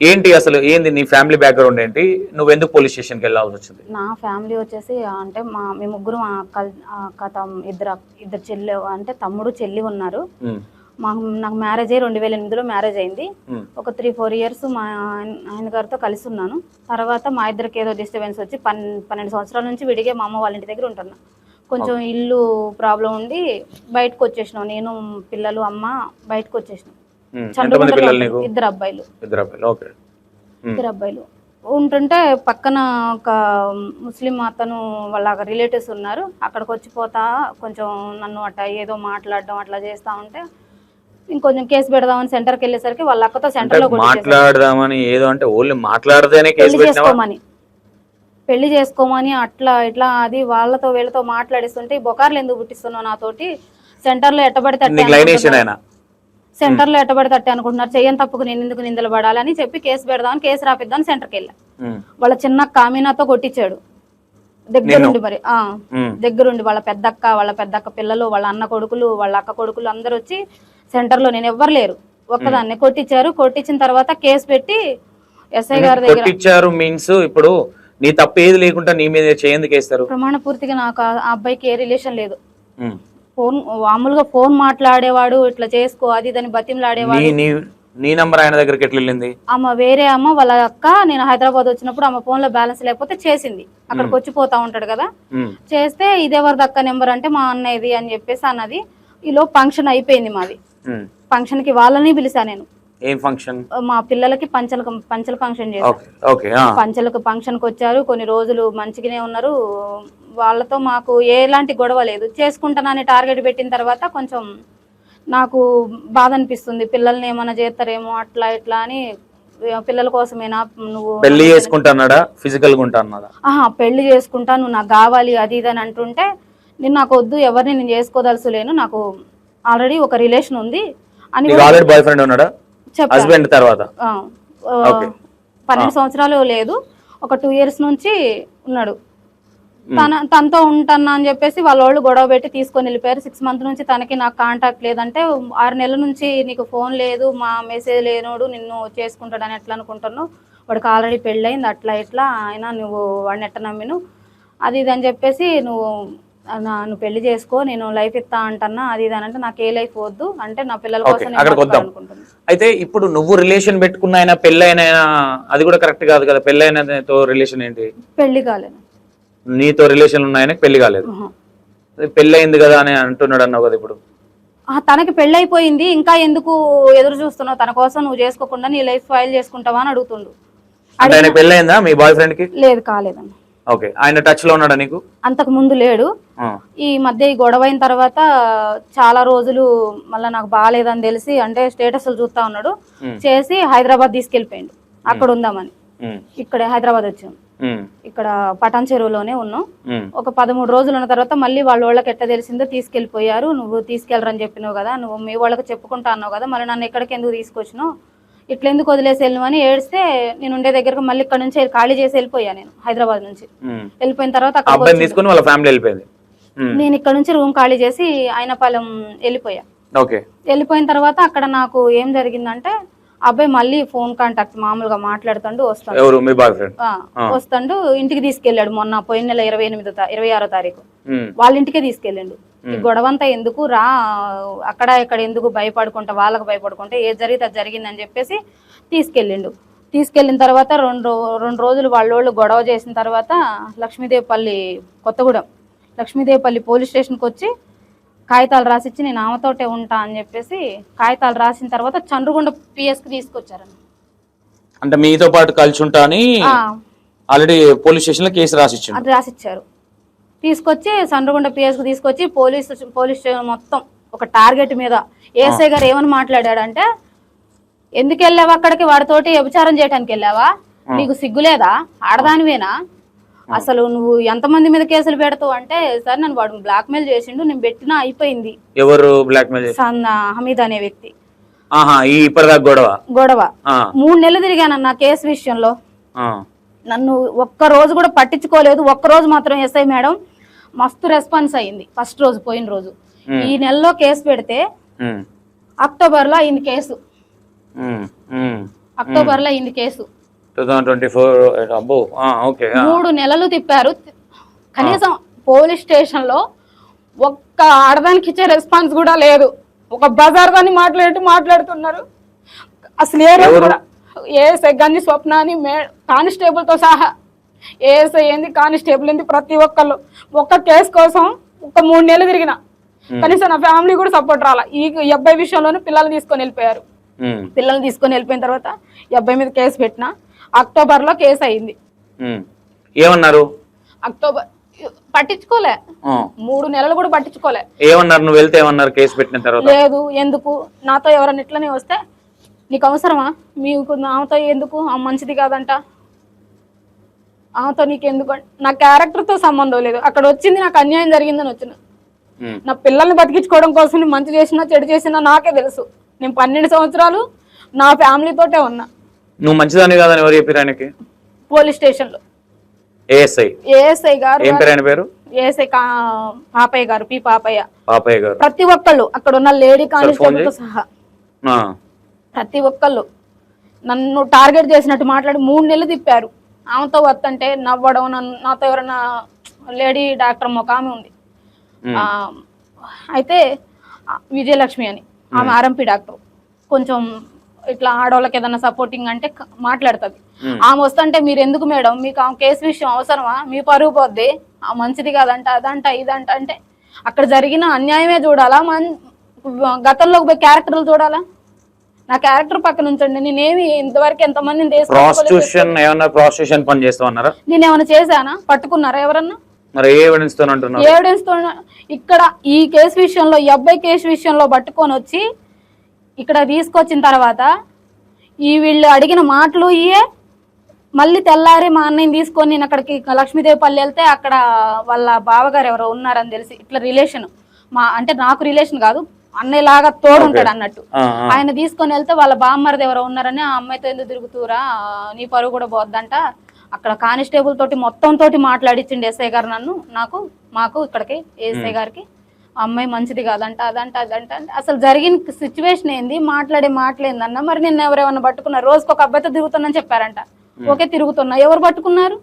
ఏంటి అసలు ఏంది నీ ఫ్యామిలీ బ్యాక్గ్రౌండ్ ఏంటి? నువ్వు ఎందుకు పోలీస్ స్టేషన్కి వెళ్ళాల్సి వచ్చింది? నా ఫ్యామిలీ వచ్చేసి అంటే మా మేము ముగ్గురు మా అక్క ఇద్దరు ఇద్దరు చెల్లి అంటే తమ్ముడు చెల్లి ఉన్నారు. మాకు నాకు మ్యారేజ్ అయ్యి రెండు వేల ఎనిమిదిలో మ్యారేజ్ అయింది ఒక త్రీ ఫోర్ ఇయర్స్ మా ఆయన- ఆయన గారితో కలిసి ఉన్నాను. తర్వాత మా ఇద్దరికి ఏదో డిస్టర్బెన్స్ వచ్చి పన్ పన్నెండు సంవత్సరాల నుంచి విడిగే మా అమ్మ వాళ్ళ ఇంటి దగ్గర ఉంటున్నా. కొంచెం ఇల్లు ప్రాబ్లం ఉండి బయటకు వచ్చేసినాం. నేను పిల్లలు అమ్మ బయటకు వచ్చేసినాం. ఇద్దరు అబ్బాయిలు. ఇద్దరు అబ్బాయిలు ఓకే. ఉమ్, ఇద్దరు అబ్బాయిలు. ఉంటుంటే పక్కన ఒక ముస్లిం అతను వాళ్ళ రిలేటివ్స్ ఉన్నారు. అక్కడికి వచ్చి పోతా కొంచెం నన్ను అట్లా ఏదో మాట్లాడడం అట్లా చేస్తా ఉంటే ఇంకొంచెం కేసు పెడదామని సెంటర్కి వెళ్ళేసరికి వాళ్ళ అక్కతో సెంటర్లో మాట్లాడదామని ఏదో అంటే ఓన్లీ పెళ్ళి చేసుకోమని. పెళ్ళి చేసుకోమని అట్లా ఇట్లా అది వాళ్ళతో వీళ్ళతో మాట్లాడిస్తుంటే బొకార్లు ఎందుకు పుట్టిస్తున్నావు నాతోటి? సెంటర్లో ఎట్టబడితే అనుకుంటున్నారు. ఆయన సెంటర్లో ఎట్టబడితే అనుకుంటున్నారు. చెయ్యని తప్పుకు నేను ఎందుకు నిందలు పడాలని చెప్పి కేసు పెడదామని కేసు రాపిద్దామని సెంటర్కి వెళ్ళా. వాళ్ళ చిన్న కామీనాతో కొట్టించాడు. దగ్గరుండి మరి. ఆ. దగ్గరుండి వాళ్ళ పెద్దక్క వాళ్ళ పెద్దక్క పిల్లలు వాళ్ళ అన్న కొడుకులు వాళ్ళ అక్క కొడుకులు అందరూ వచ్చి సెంటర్లో నేను ఎవ్వరు లేరు. ఒక్కదాన్ని కొట్టించారు. కొట్టించిన తర్వాత కేసు పెట్టి ఎస్ఐ గారి దగ్గర కొట్టించారు మీన్స్ ఇప్పుడు నీ తప్పు ఏది లేకుండా నీ మీద చేయందుకు వేస్తారు. ప్రమాణ పూర్తిగా నాకు ఆ అబ్బాయికి ఏ రిలేషన్ లేదు. ఫోన్ మామూలుగా ఫోన్ మాట్లాడేవాడు ఇట్లా చేసుకో అది దాన్ని బతిమలాడేవాడు. నీ నంబర్ ఆయన దగ్గరికి ఎట్లా వెళ్ళింది? అమ్మ వేరే అమ్మ వాళ్ళ అక్క నేను హైదరాబాద్ వచ్చినప్పుడు అమ్మ ఫోన్లో బ్యాలెన్స్ లేకపోతే చేసింది. అక్కడికి వచ్చి పోతా ఉంటాడు కదా. చేస్తే ఇదెవరిది అక్క నెంబర్ అంటే మా అన్నయ్యది అని చెప్పేసి అన్నది. ఈలో ఫంక్షన్ అయిపోయింది మాది. ఫంక్షన్కి వాళ్ళని పిలిచా నేను. ఏం ఫంక్షన్ మా పిల్లలకి పంచల పంచల ఫంక్షన్ ఆ. పంచలకు ఫంక్షన్కి వచ్చారు. కొన్ని రోజులు మంచిగానే ఉన్నారు. వాళ్ళతో మాకు ఎలాంటి గొడవ లేదు. చేసుకుంటానని టార్గెట్ పెట్టిన తర్వాత కొంచెం నాకు బాధ అనిపిస్తుంది. పిల్లల్ని ఏమైనా చేస్తారేమో అట్లా ఇట్లా అని పిల్లల కోసమేనా నువ్వు పెళ్ళి చేసుకుంటున్నాడా? ఫిజికల్గా ఆహా పెళ్ళి చేసుకుంటా నువ్వు నాకు కావాలి అది ఇది అని అంటుంటే నేను నాకు వద్దు ఎవరిని నేను చేసుకోదలుచులేను. నాకు ఆల్రెడీ ఒక రిలేషన్ ఉంది. అని బాయ్ ఫ్రెండ్ ఉన్నాడా? హస్బెండ్ తర్వాత. పన్నెండు సంవత్సరాలు లేదు. ఒక టూ ఇయర్స్ నుంచి ఉన్నాడు. తన తనతో ఉంటాను అని చెప్పేసి వాళ్ళ వాళ్ళు గొడవ పెట్టి తీసుకొని వెళ్ళిపోయారు. సిక్స్ మంత్ నుంచి తనకి నాకు కాంటాక్ట్ లేదంటే ఆరు నెలల నుంచి నీకు ఫోన్ లేదు మా మెసేజ్ లేనోడు నిన్ను చేసుకుంటాడని ఎట్లా అనుకుంటున్నావు? వాడికి ఆల్రెడీ పెళ్ళయింది అట్లా ఇట్లా. ఆయన నువ్వు వాడిని ఎట్ట నమ్మిను అది ఇది అని చెప్పేసి నువ్వు నువ్వు పెళ్ళి చేసుకో నేను లైఫ్ ఇస్తా అంటన్నా అది ఇది అంటే నాకు ఏ లైఫ్ వద్దు. అంటే నా పిల్లల కోసం అక్కడికి వద్దాం. అయితే ఇప్పుడు నువ్వు రిలేషన్ పెట్టుకున్న ఆయన పెళ్ళైన అది కూడా కరెక్ట్ కాదు కదా పెళ్ళైనతో రిలేషన్ ఏంటి? పెళ్ళి కాలేదు. నీతో రిలేషన్ ఉన్న ఆయనకి పెళ్ళి కాలేదు. అయింది కదా అని అంటున్నాడు అన్నావు కదా ఇప్పుడు. ఆ, తనకి పెళ్ళైపోయింది ఇంకా ఎందుకు ఎదురు చూస్తున్నావు? తన కోసం నువ్వు చేసుకోకుండా నీ లైఫ్ ఫైల్ చేసుకుంటావా అని అడుగుతుండు. అంటే మీ బాయ్ ఫ్రెండ్కి? లేదు కాలేదన్న. ఓకే. ఆయన టచ్లో ఉన్నాడా నీకు? అంతకు ముందు లేడు. ఈ మధ్య ఈ గొడవ అయిన తర్వాత చాలా రోజులు మళ్ళీ నాకు బాగాలేదని తెలిసి అంటే స్టేటస్లు చూస్తా ఉన్నాడు. చేసి హైదరాబాద్ తీసుకెళ్ళిపోయిండు. అక్కడ ఉందామని. ఇక్కడే హైదరాబాద్ వచ్చాం. ఇక్కడ పటాన్ చెరువులోనే ఉన్నాం. ఒక పదమూడు రోజులు ఉన్న తర్వాత మళ్ళీ వాళ్ళ వాళ్ళకి ఎట్లా తెలిసిందో తీసుకెళ్ళిపోయారు. నువ్వు తీసుకెళ్ళరని చెప్పినావు కదా నువ్వు మీ వాళ్ళకి చెప్పుకుంటా అన్నావు కదా మళ్ళీ నన్ను ఎక్కడికి ఎందుకు తీసుకొచ్చినావు? ఇట్లా ఎందుకు వదిలేసి వెళ్ళమని ఏడిస్తే నేను ఉండే దగ్గరకు మళ్ళీ ఇక్కడ నుంచి ఖాళీ చేసి వెళ్ళిపోయా నేను హైదరాబాద్ నుంచి. వెళ్ళిపోయిన తర్వాత తీసుకుని వాళ్ళ ఫ్యామిలీ వెళ్ళిపోయింది. నేను ఇక్కడ నుంచి రూమ్ ఖాళీ చేసి ఆయనపాలెం వెళ్ళిపోయా. వెళ్ళిపోయిన తర్వాత అక్కడ నాకు ఏం జరిగిందంటే అబ్బాయి మళ్ళీ ఫోన్ కాంటాక్ట్ మామూలుగా మాట్లాడుతుండు వస్తాడు. ఎవరు? మీ బాయ్ ఫ్రెండ్ ఆ, వస్తాడు ఇంటికి తీసుకెళ్ళాడు మొన్న పోయిన నెల ఇరవై ఎనిమిదో ఇరవై ఆరో తారీఖు. వాళ్ళ ఇంటికే తీసుకెళ్ళిండు. ఈ గొడవంతా ఎందుకు? రా అక్కడ ఇక్కడ ఎందుకు భయపడుకుంటా వాళ్ళకి భయపడుకుంటే ఏది జరిగితే అది జరిగిందని చెప్పేసి తీసుకెళ్ళిండు. తీసుకెళ్ళిన తర్వాత రెండు రెండు రోజులు వాళ్ళోళ్ళు గొడవ చేసిన తర్వాత లక్ష్మీదేవిపల్లి కొత్తగూడెం లక్ష్మీదేవిపల్లి పోలీస్ స్టేషన్కి వచ్చి కాగితాలు రాసిచ్చి నేను ఆమెతోటే ఉంటా అని చెప్పేసి కాగితాలు రాసిన తర్వాత చంద్రగుండ పిఎస్కి తీసుకొచ్చారన్న అంటే మీతో పాటు కలిసి ఉంటా అని ఆల్రెడీ పోలీస్ స్టేషన్లో కేసు రాసిచ్చిండు. అది రాసిచ్చారు. తీసుకొచ్చి చంద్రగుండ పిఎస్కి తీసుకొచ్చి పోలీస్ పోలీస్ స్టేషన్ మొత్తం ఒక టార్గెట్ మీద ఏఎస్ఐ గారు ఏమని మాట్లాడాడంటే ఎందుకు వెళ్ళావా అక్కడికి? వాడితోటి వ్యభిచారం చేయడానికి వెళ్ళావా? నీకు సిగ్గులేదా? ఆడదానివేనా? అసలు నువ్వు ఎంతమంది మీద కేసులు పెడతావు అంటే సార్ నన్ను వాడు బ్లాక్మెయిల్ చేసిండు నేను పెట్టినా అయిపోయింది. ఎవరు బ్లాక్ మెయిల్ హమీద్ అనే వ్యక్తి. గొడవ? గొడవ. మూడు నెలలు తిరిగానన్న కేసు విషయంలో. నన్ను ఒక్క రోజు కూడా పట్టించుకోలేదు. ఒక్క రోజు మాత్రం ఎస్ఐ మేడం మస్తు రెస్పాన్స్ అయ్యింది. ఫస్ట్ రోజు పోయిన రోజు. ఈ నెలలో కేసు పెడితే ఉమ్, అక్టోబర్లో అయింది కేసు. అక్టోబర్లో అయింది case. Two thousand twenty four అబ్బో ఓకే మూడు నెలలు తిప్పారు. కనీసం పోలీస్ స్టేషన్లో ఒక్క ఆడదానికి ఇచ్చే రెస్పాన్స్ కూడా లేదు. ఒక బజార్ దాన్ని మాట్లాడి మాట్లాడుతున్నారు. అసలు ఏ ఏఎస్ఐ గన్ని స్వప్న అని మే కానిస్టేబుల్తో సహా ఏఎస్ఐ ఏంది కానిస్టేబుల్ ఏంది ప్రతి ఒక్కళ్ళు. ఒక్క కేసు కోసం ఒక మూడు నెలలు తిరిగిన కనీసం నా ఫ్యామిలీ కూడా సపోర్ట్ రాలా. ఈ అబ్బాయి విషయంలోనే పిల్లల్ని తీసుకొని వెళ్ళిపోయారు. పిల్లల్ని తీసుకొని వెళ్ళిపోయిన తర్వాత ఈ అబ్బాయి మీద కేసు పెట్టిన అక్టోబర్లో కేసు అయింది. ఏమన్నారు? అక్టోబర్ పట్టించుకోలే. మూడు నెలలు కూడా పట్టించుకోలే. ఏమన్నారు? నువ్వు వెళ్తే ఏమన్నారు కేసు పెట్టిన తర్వాత? లేదు ఎందుకు? నాతో ఎవరన్నా ఇట్లనే వస్తే నీకు అవసరమా? మీకు ఆమెతో ఎందుకు? మంచిది కాదంట. ఆమెతో నీకు ఎందుకు నా క్యారెక్టర్తో సంబంధం లేదు. అక్కడ వచ్చింది నాకు అన్యాయం జరిగిందని వచ్చిన నా పిల్లల్ని బతికించుకోవడం కోసం మంచి చేసినా చెడు చేసినా నాకే తెలుసు. నేను పన్నెండు సంవత్సరాలు నా ఫ్యామిలీతోటే ఉన్నా. నువ్వు మంచిదాన్ని కాదని ఎవరు చెప్పారు ఆయనకి? పోలీస్ స్టేషన్లో ఏఎస్ఐ. ఏఎస్ఐ గారు ఏం పేరు ఆయన పేరు? ఏఎస్ఐ పాపయ్య గారు పి పాపయ్య. పాపయ్య గారు. ప్రతి ఒక్కళ్ళు అక్కడ ఉన్న లేడీ చేయి. సహా. ప్రతి ఒక్కళ్ళు. నన్ను టార్గెట్ చేసినట్టు మాట్లాడి మూడు నెలలు తిప్పారు. ఆమెతో వస్తుంటే నవ్వడం నన్ను నాతో ఎవరైనా లేడీ డాక్టర్ ఒక ఆమె ఉంది. అయితే విజయలక్ష్మి అని. ఆమె ఆర్ఎంపీ డాక్టర్. కొంచెం ఇట్లా ఆడవాళ్ళకి ఏదైనా సపోర్టింగ్ అంటే మాట్లాడుతుంది. ఆమె వస్తుంటే మీరు ఎందుకు మేడం? మీకు ఆ కేసు విషయం అవసరమా? మీ పరుగు పోద్ది. ఆ మంచిది కాదంట అదంట ఇదంట అంటే అక్కడ జరిగిన అన్యాయమే చూడాలా? మన్ గతంలోకి పోయి క్యారెక్టర్లు చూడాలా? నా క్యారెక్టర్ పక్కన ఉంచండి. నేనేమి ఇంతవరకు ఎంతమందిని. ప్రాస్టిట్యూషన్ ప్రాస్టిట్యూషన్ పని నేను ఏమైనా చేశానా? పట్టుకున్నారా ఎవరన్నా? మరి ఏ ఎవిడెన్స్తో అంటున్నారు? ఎవిడెన్స్తో ఇక్కడ ఈ కేసు విషయంలో ఈ అబ్బాయి కేసు విషయంలో పట్టుకొని వచ్చి ఇక్కడ తీసుకొచ్చిన తర్వాత ఈ వీళ్ళు అడిగిన మాటలు ఇయే మళ్ళీ తెల్లారి మా అన్నయ్యని తీసుకొని నేను అక్కడికి లక్ష్మీదేవిపల్లి వెళ్తే అక్కడ వాళ్ళ బావగారు ఎవరో ఉన్నారని తెలిసి ఇట్లా రిలేషన్ మా అంటే నాకు రిలేషన్ కాదు అన్నయ్య లాగా తోడు ఉంటాడు అన్నట్టు. ఆయన తీసుకొని వెళ్తే వాళ్ళ బామ్మరిది ఎవరో ఉన్నారని ఆ అమ్మాయితో ఎందుకు తిరుగుతూరా? నీ పరువు కూడా పోద్దంట. అక్కడ కానిస్టేబుల్ తోటి మొత్తం తోటి మాట్లాడిచ్చిండు ఎస్ఐ గారు నన్ను నాకు మాకు ఇక్కడికి ఎస్ఐ గారికి. అమ్మాయి మంచిది కాదంట అదంట అదంట అసలు జరిగిన సిచ్యువేషన్ ఏంది? మాట్లాడే మాటలేందన్న మరి నిన్న ఎవరెవరిని పట్టుకున్నారు? రోజుకి ఒక అబ్బాయితో తిరుగుతున్నాని చెప్పారంట. ఓకే తిరుగుతున్నా. ఎవరు పట్టుకున్నారు?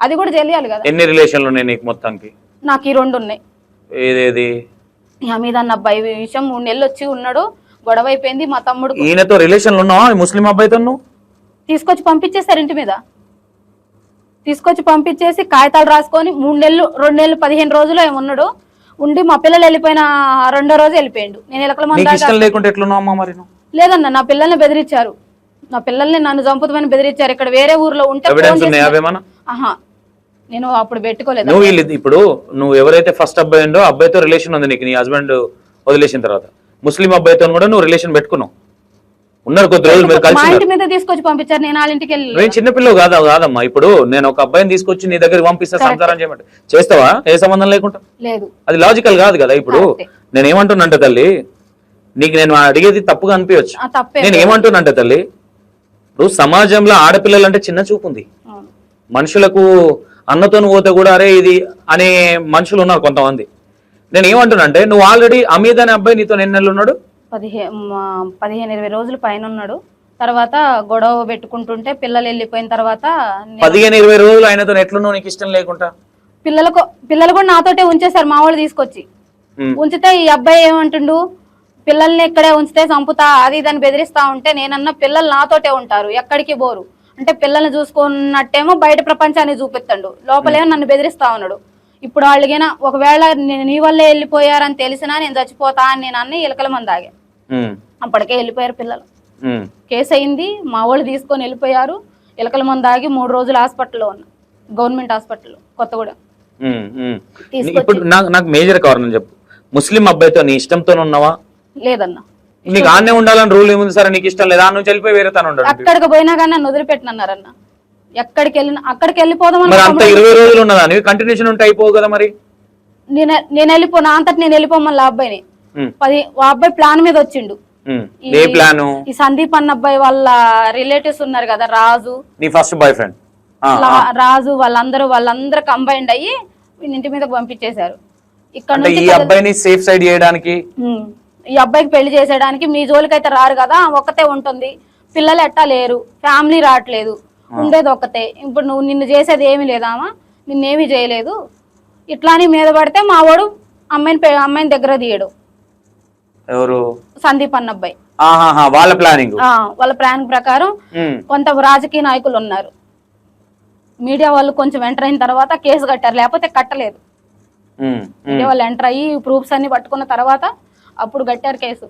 అది కూడా తెలియాలి కదా. ఎన్ని రిలేషన్లు ఉన్నాయి నీకు మొత్తానికి? నాకు ఈ రెండు ఉన్నాయి. ఏదేది? మీద అన్న అబ్బాయి విషయం మూడు నెలలు వచ్చి ఉన్నాడు. గొడవ అయిపోయింది. మా తమ్ముడు ఈయనతో రిలేషన్లు ఉన్నావా? ముస్లిం అబ్బాయితో తీసుకొచ్చి పంపించేశారు ఇంటి మీద. తీసుకొచ్చి పంపించేసి కాగితాలు రాసుకొని మూడు నెలలు రెండు నెలలు పదిహేను రోజులు ఏమో ఉన్నాడు. ఉండి మా పిల్లలు వెళ్ళిపోయిన రెండో రోజు వెళ్ళిపోయిండు. నేను ఎలకల నీకు ఇష్టం లేకుంటే ఎట్లున్నావు అమ్మా మరి నువ్వు? లేదన్న నా పిల్లల్ని బెదిరించారు. నా పిల్లల్ని నన్ను చంపుతామని బెదిరించారు. ఇక్కడ వేరే ఊర్లో ఉంటే ఫోన్ ఎవిడెన్స్ చేసి- ఉన్నాయా అవేమన్నా ఆహా నేను అప్పుడు పెట్టుకోలేదు. నువ్వు వీళ్ళు ఇప్పుడు నువ్వు ఎవరైతే ఫస్ట్ అబ్బాయి ఉందో అబ్బాయితో రిలేషన్ ఉంది నీకు నీ హస్బెండ్ వదిలేసిన తర్వాత. ముస్లిం అబ్బాయితో కూడా నువ్వు రిలేషన్ పెట్టుకున్నావు. ఉన్నారు కొద్ది రోజులు మీరు మా కలిసి ఇంటి మీద తీసుకొచ్చి పంపించారు నేను వాళ్ళ ఇంటికి వెళ్ళి. నేను చిన్నపిల్లవు కాదా కాదమ్మా. ఇప్పుడు నేను ఒక అబ్బాయిని తీసుకొచ్చి నీ దగ్గర పంపిస్తా సంసారం చేయమంటే. చేస్తావా? ఏ సంబంధం లేకుండా? లేదు. అది లాజికల్ కాదు కదా ఇప్పుడు. నేను ఏమంటున్నంటే తల్లి నీకు నేను అడిగేది తప్పుగా అనిపించచ్చు. ఆ తప్పే నేను ఏమంటున్నంటే తల్లి ఇప్పుడు సమాజంలో ఆడపిల్లలు అంటే చిన్న చూపు ఉంది. అవును. మనుషులకు అన్నతో పోతే కూడా అరే ఇది అనే మనుషులు ఉన్నారు కొంతమంది. నేను ఏమంటున్నా అంటే నువ్వు ఆల్రెడీ అమీద్ అనే అబ్బాయి నీతో ఎన్ని నెలలు ఉన్నాడు? పదిహే పదిహేను ఇరవై రోజులు పైన ఉన్నాడు తర్వాత గొడవ పెట్టుకుంటుంటే పిల్లలు వెళ్ళిపోయిన తర్వాత పదిహేను ఇరవై రోజులు ఆయనతో ఎట్లున్నావు? నీకు ఇష్టం లేకుండా? పిల్లలకు పిల్లలు కూడా నాతోటే ఉంచేశారు మా వాళ్ళు తీసుకొచ్చి. ఉంచితే ఈ అబ్బాయి ఏమంటుండు? పిల్లల్ని ఇక్కడే ఉంచితే చంపుతా అది ఇదని బెదిరిస్తా ఉంటే నేనన్న పిల్లలు నాతోటే ఉంటారు ఎక్కడికి పోరు. అంటే పిల్లల్ని చూసుకున్నట్టేమో బయట ప్రపంచాన్ని చూపిస్తాడు లోపలేమో నన్ను బెదిరిస్తా ఉన్నాడు. ఇప్పుడు వాళ్ళకినా ఒకవేళ నీ వల్లే వెళ్ళిపోయారని తెలిసినా నేను చచ్చిపోతా అని నేను అన్న ఇలకల మంది ఆగా. ఉమ్, అప్పటికే వెళ్ళిపోయారు పిల్లలు. కేసు అయింది మా వాళ్ళు తీసుకొని వెళ్ళిపోయారు. ఎలకల మంది ఆగి మూడు రోజులు హాస్పిటల్లో ఉన్నా గవర్నమెంట్ హాస్పిటల్ కొత్తగూడెం. ఇప్పుడు నాకు మేజర్ కారణం చెప్పు. ముస్లిం అబ్బాయితో నీ ఇష్టంతో ఉన్నావా? లేదన్నా. నీకు ఆన్నే ఉండాలని రూల్ ఏముంది సరే? నీకు ఇష్టం లేదా? నుంచి వెళ్ళిపోయి వేరే తను ఉండాలి ఎక్కడికి పోయినా కానీ నన్ను వదిలిపెట్టినన్నారన్న. ఎక్కడికి వెళ్ళినా అక్కడికి వెళ్ళిపోదామని మరి అంత ఇరవై రోజులు ఉన్నదా? కంటిన్యూషన్ ఉంటే అయిపోవు కదా మరి. నేను నేను వెళ్ళిపో నా అంతటి నేను వెళ్ళిపోమని ఆ అబ్బాయిని. పది ఆ అబ్బాయి ప్లాన్ మీద వచ్చిండు. ఈ- ఏ ప్లాను ఈ సందీప్ అన్న అబ్బాయి వాళ్ళ రిలేటివ్స్ ఉన్నారు కదా రాజు. నీ ఫస్ట్ బాయ్ ఫ్రెండ్ రాజు వాళ్ళందరూ వాళ్ళందరూ కంబైండ్ అయ్యి ఇంటి మీదకి పంపించేశారు. ఇక్కడ ఈ అబ్బాయిని సేఫ్ సైడ్ చేయడానికి. ఈ అబ్బాయికి పెళ్ళి చేసేయడానికి మీ జోలికి అయితే రారు కదా ఒక్కతే ఉంటుంది. పిల్లలు ఎట్టా లేరు ఫ్యామిలీ రావట్లేదు. ఉండేది ఒక్కతే. ఇప్పుడు నువ్వు నిన్ను చేసేది ఏమీ లేదామా నిన్నేమీ చేయలేదు. ఇట్లా అని మీద పడితే మా వాడు అమ్మాయిని అమ్మాయిని దగ్గర తీయడు. ఎవరు? సందీప్ అన్న అబ్బాయి ఆహాహా వాళ్ళ ప్లానింగ్ వాళ్ళ ప్లాన్ ప్రకారం కొంత రాజకీయ నాయకులు ఉన్నారు. మీడియా వాళ్ళు కొంచెం ఎంటర్ అయిన తర్వాత కేసు కట్టారు లేకపోతే కట్టలేదు. మీడియా వాళ్ళు ఎంటర్ అయ్యి ప్రూఫ్స్ అన్ని పట్టుకున్న తర్వాత అప్పుడు కట్టారు కేసు.